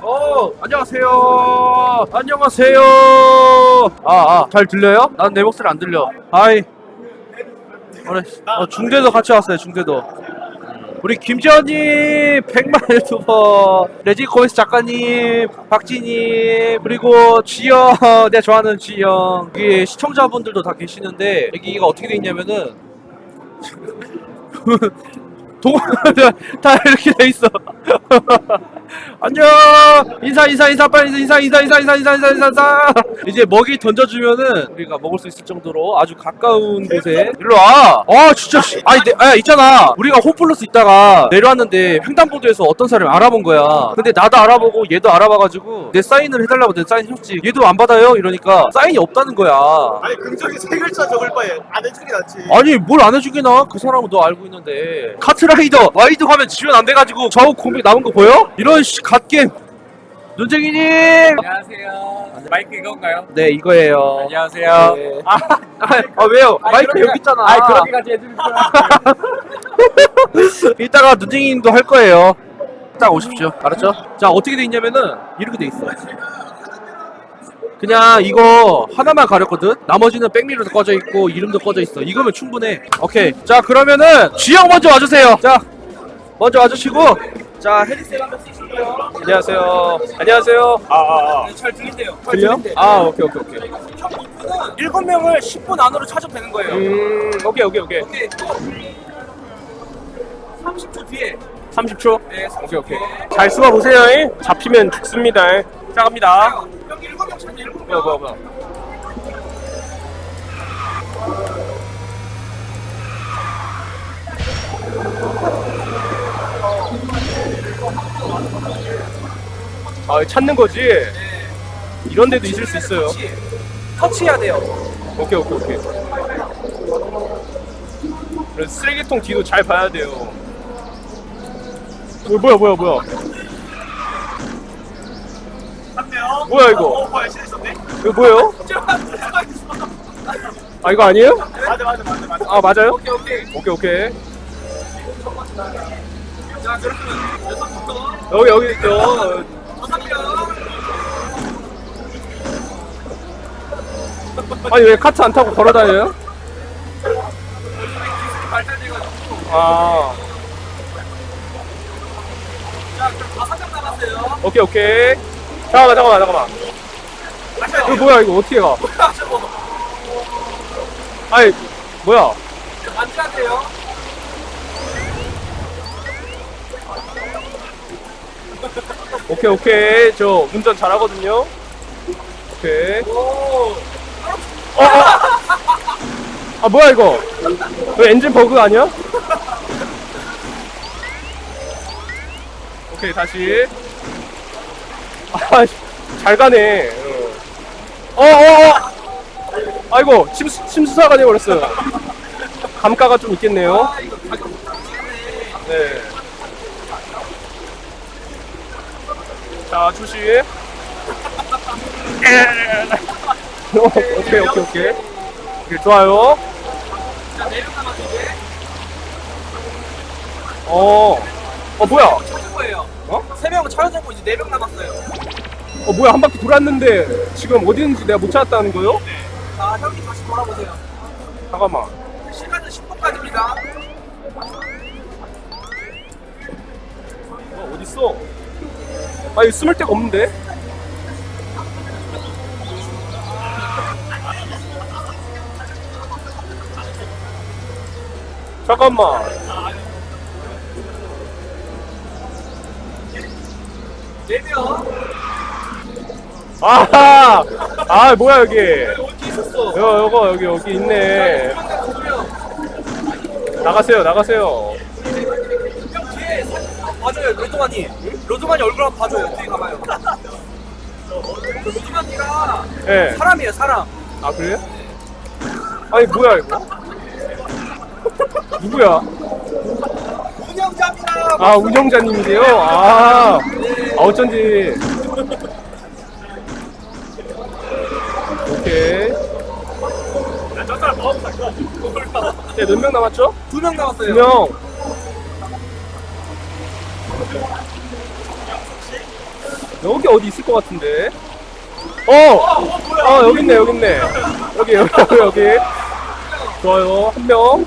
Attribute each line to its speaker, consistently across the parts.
Speaker 1: 어, 안녕하세요. 안녕하세요. 아, 아, 잘 들려요? 난 내 목소리 안 들려. 하이. 그래, 어, 중대도 같이 왔어요, 중대도. 우리 김지현님, 백만 유튜버, 레지 코이스 작가님, 박진님, 그리고 지영, 내가 좋아하는 지영. 여기 시청자분들도 다 계시는데, 여기가 어떻게 돼 있냐면은, 동, 다 이렇게 돼 있어. 안녕! 인사, 인사, 인사, 빨리 인사, 인사, 인사, 인사, 인사, 인사, 인사, 인사. 이제 먹이 던져주면은 우리가 먹을 수 있을 정도로 아주 가까운 곳에 일로 와. 아, 진짜. 씨. 아니, 내, 아, 있잖아. 우리가 홈플러스 있다가 내려왔는데 횡단보도에서 어떤 사람이 알아본 거야. 근데 나도 알아보고 얘도 알아봐가지고 내 사인을 해달라고 내 사인 했지. 얘도 안 받아요? 이러니까 사인이 없다는 거야.
Speaker 2: 아니 긍정이 세 글자 적을 바에 안 해주는 게 낫지.
Speaker 1: 아니 뭘 안 해주기나 그 사람은 너 알고 있는데 카트라이더 와이드 화면 지원 안 돼가지고 좌우 공백 남은 거 보여? 이런 씨 갓겜 눈쟁이님!
Speaker 3: 안녕하세요. 마이크 이건가요?
Speaker 1: 네 이거예요.
Speaker 3: 안녕하세요.
Speaker 1: 네. 아, 아, 왜요?
Speaker 3: 아니,
Speaker 1: 마이크
Speaker 3: 그렇게-
Speaker 1: 여기 있잖아.
Speaker 3: 아니 그렇게까지 해주는 줄
Speaker 1: 이따가 눈쟁이님도 할 거예요. 딱 오십시오. 알았죠? 자 어떻게 돼 있냐면은 이렇게 돼 있어. 그냥 이거 하나만 가렸거든? 나머지는 백미러도 꺼져 있고 이름도 꺼져 있어. 이거면 충분해. 오케이. 자 그러면은 지영 먼저 와주세요. 자 먼저 와주시고. 자 헤드셋 한번 쓰시고요 안녕하세요 안녕하세요
Speaker 2: 아 아 아.
Speaker 1: 잘 들린대요 들려? 아 오케이 오케이 오케이 형 목표는 7명을 10분 안으로 찾아도 되는 거예요
Speaker 3: 음, 오케이 오케이 오케이.
Speaker 1: 오케이 30초 뒤에
Speaker 3: 30초.
Speaker 1: 네 30초
Speaker 3: 오케이 오케이.
Speaker 1: 뒤에.
Speaker 3: 잘 숨어 보세요. 잡히면 죽습니다. 시작합니다.
Speaker 1: 형 7명 찾는 7명
Speaker 3: 뭐야 뭐야 뭐야. 아 찾는 거지. 이런 데도 있을 수 있어요.
Speaker 1: 터치. 터치해야 돼요
Speaker 3: 오케이 오케이 오케이. 그래서 쓰레기통 뒤도 잘 봐야 돼요. 어, 뭐야 뭐야 뭐야.
Speaker 2: 한명
Speaker 3: 뭐야, 이거?
Speaker 2: 어, 뭐야 실수네.
Speaker 3: 이거 뭐예요? 아 이거 아니에요?
Speaker 2: 맞아 맞아 맞아 맞아.
Speaker 3: 아 맞아요?
Speaker 1: 오케이 오케이
Speaker 3: 오케이 오케이.
Speaker 1: 자 그러면 여섯 부터
Speaker 3: 여기 여기 있죠. 아니 왜 카트 안 타고 걸어 다녀요?
Speaker 1: 발달돼가지고
Speaker 3: 아
Speaker 1: 자 그럼 다섯 명 남았어요
Speaker 3: 오케이 오케이. 잠깐만 잠깐만 잠깐만. 이거 뭐야 이거 어떻게 가?
Speaker 1: 뭐야 저거
Speaker 3: 아니 뭐야?
Speaker 1: 만져야 돼요
Speaker 3: 오케이 오케이 저 운전 잘하거든요. 오케이.
Speaker 1: 오
Speaker 3: 어, 어. 아 뭐야 이거? 이거 엔진 버그 아니야? 오케이 다시. 아잘 가네. 어. 어, 어, 어. 아이고 침수 침수사가 돼버렸어요. 감가가 좀 있겠네요.
Speaker 1: 미치겠네
Speaker 3: 자 조심. 오케이 오케이 오케이 오케이. 오케이, 좋아요.
Speaker 1: 자네명 남았어 이제
Speaker 3: 어. 어 뭐야?
Speaker 1: 찾은 거예요
Speaker 3: 어?
Speaker 1: 세 명은 찾아주고 이제 네 명 남았어요
Speaker 3: 어 뭐야 한 바퀴 돌았는데 지금 어디 있는지 내가 못 찾았다는 거요?
Speaker 1: 자 형님 다시 돌아보세요
Speaker 3: 잠깐만.
Speaker 1: 시간은 10분까지입니다
Speaker 3: 어 어디 있어? 아 이거 숨을 데가 없는데? 잠깐만. 아하! 아 뭐야 여기? 여 요거 여기 여기 있네. 나가세요 나가세요.
Speaker 1: 봐줘요 로드만이 로드만이 얼굴 한번 봐줘요 뒤에 가봐요 로드만이가
Speaker 3: 예.
Speaker 1: 사람이에요 사람
Speaker 3: 아 그래요? 아니 뭐야 이거? 누구야?
Speaker 1: 운영자입니다
Speaker 3: 아 운영자님이세요? 아, 아 어쩐지 오케이
Speaker 2: 저 사람 마음 삭다.
Speaker 3: 네, 몇 명 남았죠?
Speaker 1: 두 명 남았어요
Speaker 3: 두 명 여기 어디 있을 것 같은데. 어! 어, 여기 있네, 여기 있네. 여기, 여기, 여기, 여기. 좋아요. 한 명.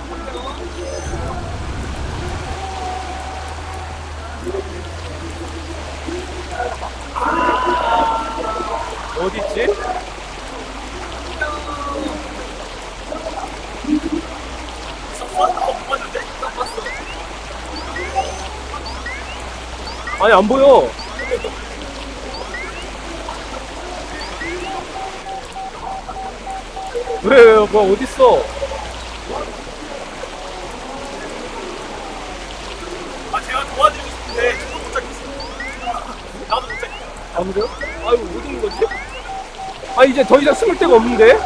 Speaker 3: 어디 있지? 아니, 안 보여. 왜, 왜, 뭐, 어딨어?
Speaker 4: 아 제가 도와드리고 싶은데 저도 못 잡겠어. 나도 못 잡겠어.
Speaker 3: 안 보여? 아이고, 어디 있는 거지? 아, 이제 더 이상 숨을 데가 없는데?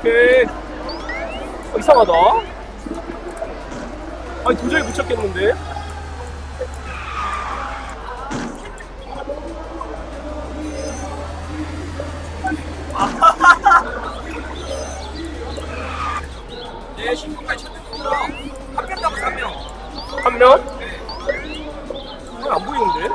Speaker 3: 오케이. 어, 이상하다. 아니, 도저히 못 찾겠는데?
Speaker 4: 네 신분까지 찾는군요. 한명 남았어 한 명.
Speaker 3: 한 명? 왜안 보이는데?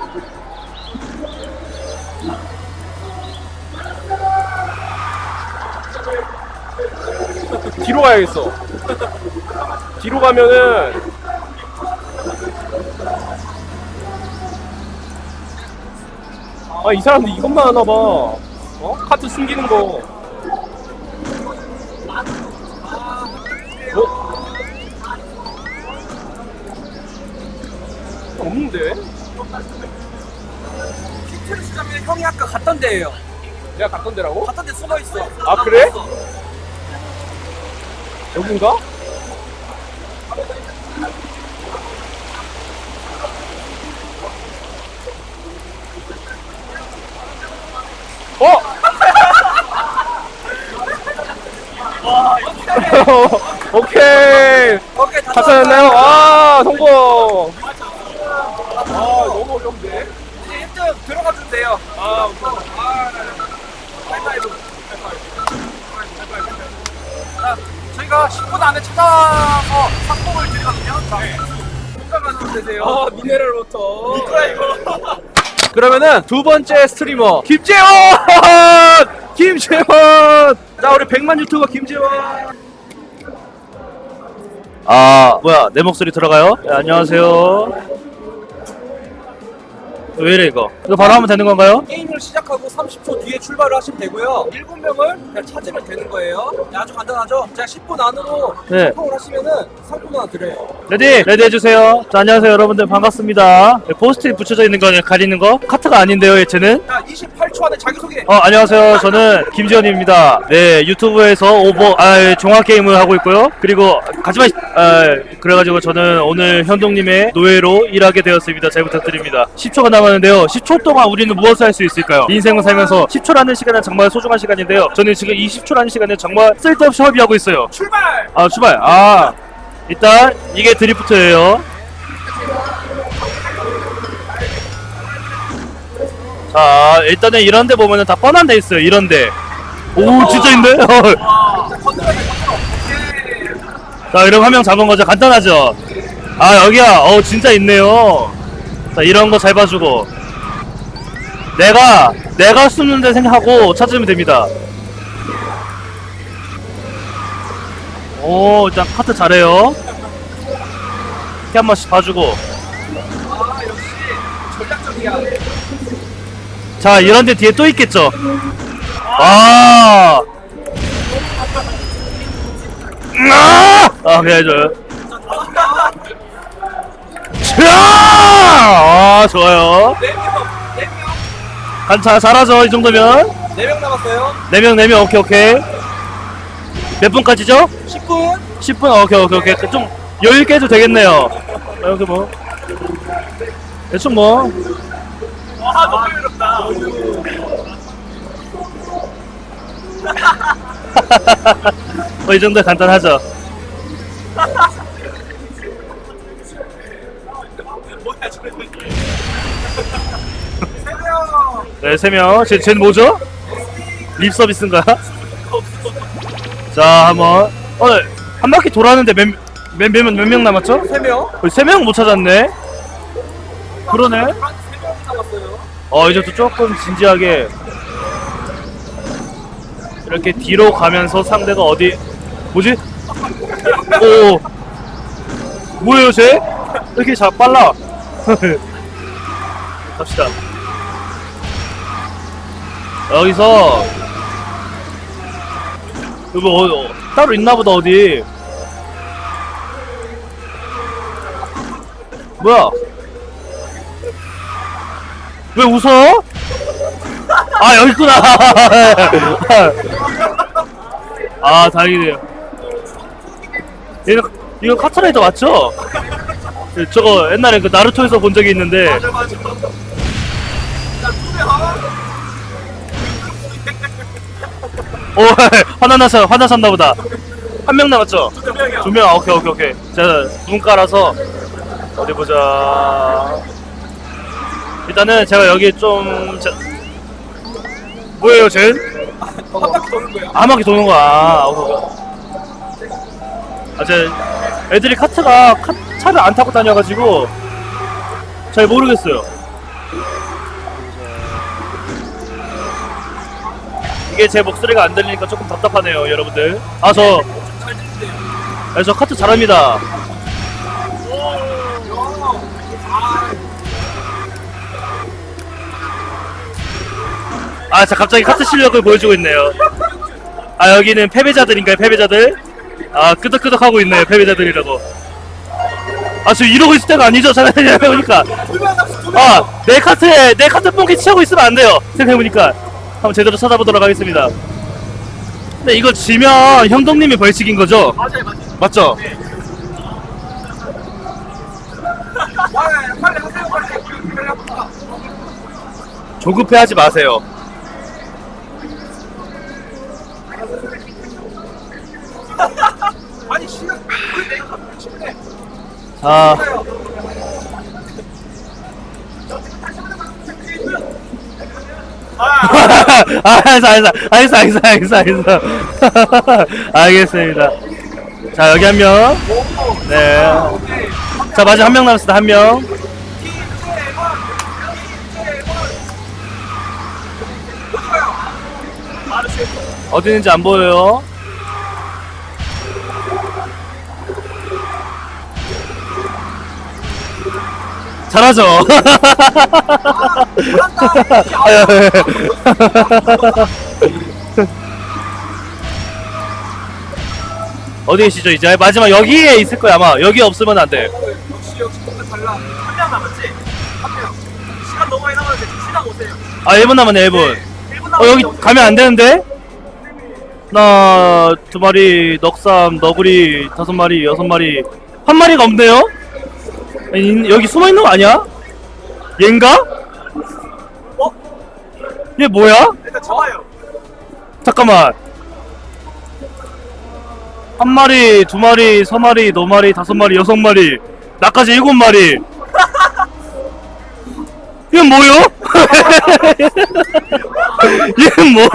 Speaker 3: 뒤로 가야겠어. 뒤로 가면은 아 이 사람들 이것만 하나 봐. 어? 카드 숨기는 거. 어? 없는데?
Speaker 4: 퀴트를 시작하면 형이 아까 갔던 데예요.
Speaker 3: 내가 갔던 데라고?
Speaker 4: 갔던 데 숨어 있어.
Speaker 3: 아, 그래? 여긴가? 어? 오케이
Speaker 4: 오케이
Speaker 3: 다다 찾았나요? 아 성공 아 너무 어려운데
Speaker 4: 이제 1등 들어가 주면 돼요.
Speaker 3: 아
Speaker 4: 아, 하이파이브. 저희가 10분 안에 찾아서 상품을 드리거든요. 자, 공감 가서 되세요.
Speaker 3: 아 미네랄 워터
Speaker 4: 이거야 이거.
Speaker 5: 그러면은 두 번째 스트리머 김재원! 김재원! 자 우리 100만 유튜버 김재원. 아 뭐야 내 목소리 들어가요? 네, 안녕하세요. 왜 이래 이거? 이거 바로 하면 되는 건가요?
Speaker 4: 게임을 시작하고 30초 뒤에 출발을 하시면 되고요. 7명을 그냥 찾으면 되는 거예요. 네, 아주 간단하죠? 자, 10분 안으로
Speaker 5: 네.
Speaker 4: 성공을 하시면은 상품 하나 드려요.
Speaker 5: 레디 레디 해주세요. 자 안녕하세요 여러분들 반갑습니다. 네, 포스트잇 붙여져 있는 거 가리는 거 카트가 아닌데요 얘체는?
Speaker 4: 자, 28초 안에 자기소개.
Speaker 5: 어 안녕하세요. 저는 김지현입니다. 네 유튜브에서 오버 아 종합 게임을 하고 있고요. 그리고 가지마 아 그래가지고 저는 오늘 현동님의 노예로 일하게 되었습니다. 잘 부탁드립니다. 10초가 남았는데요. 10초 동안 우리는 무엇을 할 수 있을까요? 인생을 살면서 10초라는 시간은 정말 소중한 시간인데요. 저는 지금 20초라는 시간에 정말 쓸데없이 허비하고 있어요.
Speaker 4: 출발!
Speaker 5: 아 출발. 아 일단 이게 드리프트예요 자 일단은 이런 데 보면은 다 뻔한 데 있어요 이런 데 오 진짜 있네
Speaker 4: 자,
Speaker 5: 이런 화면 잡은 거죠. 간단하죠? 아 여기야. 어 진짜 있네요. 자 이런 거 잘 봐주고. 내가 내가 숨는 데 생각하고 찾으면 됩니다. 오 일단 카트 잘해요. 이렇게 한 번씩 봐주고 자 이런데 뒤에 또 있겠죠? 아! 아! 아 그래 줘요. 아 좋아요. 간차 잘하죠 이 정도면.
Speaker 4: 네명 남았어요.
Speaker 5: 4명 4명 오케이 오케이. 몇 분까지죠?
Speaker 4: 10분.
Speaker 5: 10분? 오케이 오케이 오케이. 좀 여유있게 해도 되겠네요. 아, 이렇게 뭐. 대충 뭐.
Speaker 4: 와, 너무 어렵다.
Speaker 5: 뭐 이 정도 간단하죠
Speaker 4: 뭐야, 저래. 세 명.
Speaker 5: 네 3명 쟤, 쟤는 뭐죠? 립 서비스인가? 자 한번 오늘 한 바퀴 돌았는데 몇 몇몇 명 남았죠?
Speaker 4: 3명?
Speaker 5: 거의 세명 못 찾았네. 그러네.
Speaker 4: 3명이 남았어요.
Speaker 5: 어 이제 또 조금 진지하게 이렇게 뒤로 가면서 상대가 어디 뭐지? 오 뭐예요 쟤? 왜 이렇게 잘 빨라? 갑시다. 여기서 여기 뭐 어, 따로 있나 보다 어디? 뭐야? 왜 웃어? 아 여기 있구나. 아 다행이네요. 이거 이거 카트라이더 맞죠? 예, 저거 옛날에 그 나루토에서 본 적이 있는데. 오 났어요 하나 샀나 보다 한 명 남았죠?
Speaker 4: 두 명이야.
Speaker 5: 두 명, 아, 오케이, 오케이, 오케이. 자, 눈 깔아서, 어디 보자. 일단은 제가 여기 좀, 자, 뭐예요, 쟤?
Speaker 4: 한 바퀴 도는 거야.
Speaker 5: 아마게 도는 거야. 아, 오케이. 아, 제, 애들이 카트가, 카, 차를 안 타고 다녀가지고, 잘 모르겠어요. 이게 제 목소리가 안 들리니까 조금 답답하네요, 여러분들. 아, 저,
Speaker 4: 잘 들리는데요.
Speaker 5: 아, 저 카트 잘합니다. 아, 자 갑자기 카트 실력을 보여주고 있네요. 아, 여기는 패배자들인가요, 패배자들? 아, 끄덕끄덕 하고 있네요, 패배자들이라고. 아, 지금 이러고 있을 때가 아니죠,
Speaker 4: 두 명.
Speaker 5: 아, 내 카트에, 내 카트 뽕키 치하고 있으면 안 돼요. 생각해보니까. 한번 제대로 찾아보도록 하겠습니다. 근데 이거 지면 형동님이 벌칙인 거죠?
Speaker 4: 맞아요, 맞아요.
Speaker 5: 맞죠?
Speaker 4: 아, 빨리 하세요, 빨리. 빨리 합시다.
Speaker 5: 조급해 하지 마세요.
Speaker 4: 아,
Speaker 5: 아,
Speaker 4: 아,
Speaker 5: 알겠어, 알겠어, 알겠어, 알겠어, 알겠어, 알겠어. 알겠습니다. 자, 여기 한 명. 네.
Speaker 4: 오케이.
Speaker 5: 자, 마지막 한 명 남았습니다, 한 명.
Speaker 4: 김재원, 김재원. 어디 가요? 마르쉐.
Speaker 5: 어디 있는지 안 보여요. 잘하죠? 어디 계시죠 이제 마지막 여기에 있을 거야 아마 여기 없으면 안 돼
Speaker 4: 역시 역시 뭔가 달라. 한 명 남았지? 한 명. 시간 너무 많이 남았는데 좀 쉬다 오세요.
Speaker 5: 아 1분 남았네 1분
Speaker 4: 1분
Speaker 5: 어 여기 가면 안 되는데 하나 두 마리 넉삼 너구리 다섯 마리 여섯 마리 한 마리가 없네요 아니, 여기 숨어 있는 거 아니야? 얘인가?
Speaker 4: 어?
Speaker 5: 얘 뭐야?
Speaker 4: 일단 잡아요.
Speaker 5: 잠깐만 한 마리 두 마리 세 마리 네 마리 다섯 마리 여섯 마리 나까지 일곱 마리 얘 뭐요? 얘 뭐요?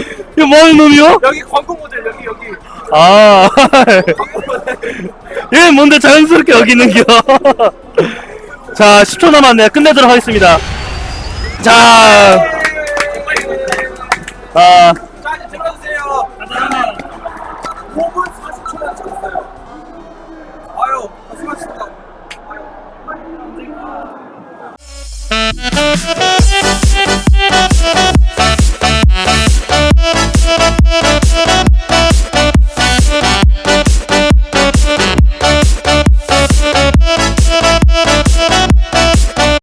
Speaker 5: 얘 뭐하는 놈이요?
Speaker 4: 여기 광고 모델 여기 여기.
Speaker 5: 아,
Speaker 4: 광고 모델.
Speaker 5: 얘 뭔데 자연스럽게 여기 있는겨? 자, 10초 남았네요. 끝내도록 하겠습니다. 자, 아,